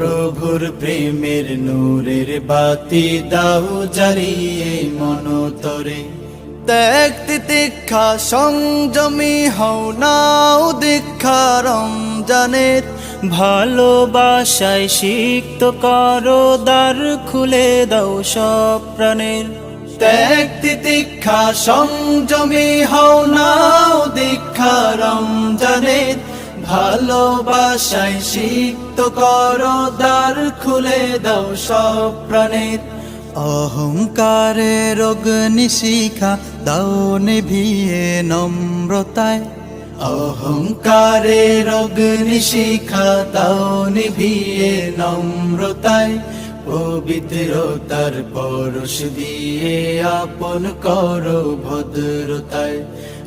প্রভুর প্রেমের নূরের বাতি দাও জ্বালিয়ে মন তরে। ত্যাগ তিতিক্ষা সংযমী হও নাও দীক্ষা রমজানের। ভালোবাসায় সিক্ত করো দ্বার খুলে দাও সব প্রাণের। ত্যাগ তিতিক্ষা সংযমী হও নাও দীক্ষা ভালোবাসায় সিক্ত করো, দ্বার খুলে দাও সব প্রাণের। অহংকারের অগ্নিশিখা দাও নিভিয়ে নম্রতায়। অহংকারের অগ্নিশিখা দাও নিভিয়ে নম্রতায়। পবিত্রতার পরশ দিয়ে আপন করো ভদ্রতায়।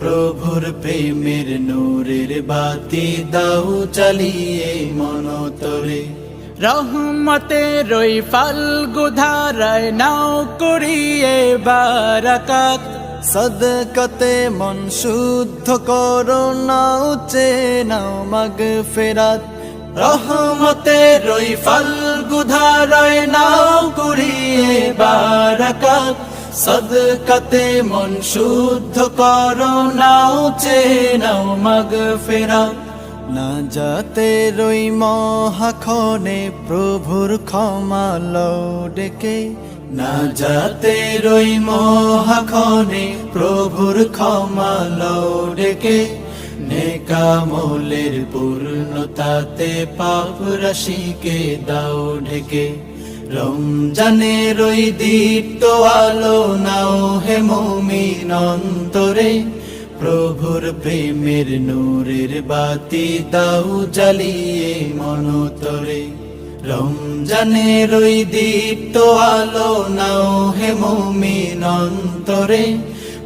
প্রভুর প্রেমের নূরের বাতি দাও জ্বালিয়ে মনতরে রহমতে রই ফাল্গু ধারায় নাও করিয়ে বারাকাত সদকতে মন শুদ্ধ করো, নাও চে নাও মগ ফেরাত। রহমতে রই ফাল্গু ধারায় নাও কুড়িয়ে বারাকাত সদকতে মন শুদ্ধ করো, নাও চে নাও মগ ফেরা না যাতে রই মহাখনে প্রভুর ক্ষমা লও ডেকে না যাতে রই মহাখনে প্রভুর ক্ষমা লও ডেকে নেকামলের পূর্ণতাতে পাপ রাশিকে দাও ঢেকে। রমজানের ওই দীপ্ত আলো নাও হে মমিন অন্তরে, প্রভুর প্রেমের নূরের বাতি দাও জ্বালিয়ে মনতরে রমজানের ওই দীপ্ত আলো নাও হে মমিন অন্তরে,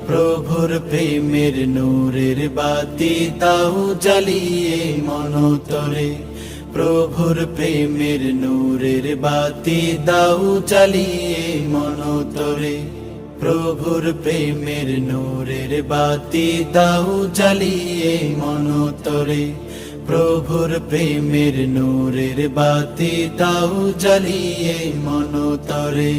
প্রভুর প্রেমের নূরের বাতি দাও জ্বালিয়ে মনতরে প্রভুর প্রেমের নূরের বাতি দাও চালিয়ে মনোতরে। প্রভুর প্রেমের নূরের বাতি দাও চালিয়ে মনোতরে। প্রভুর প্রেমের নূরের বাতি দাও জ্বালিয়ে মনতরে।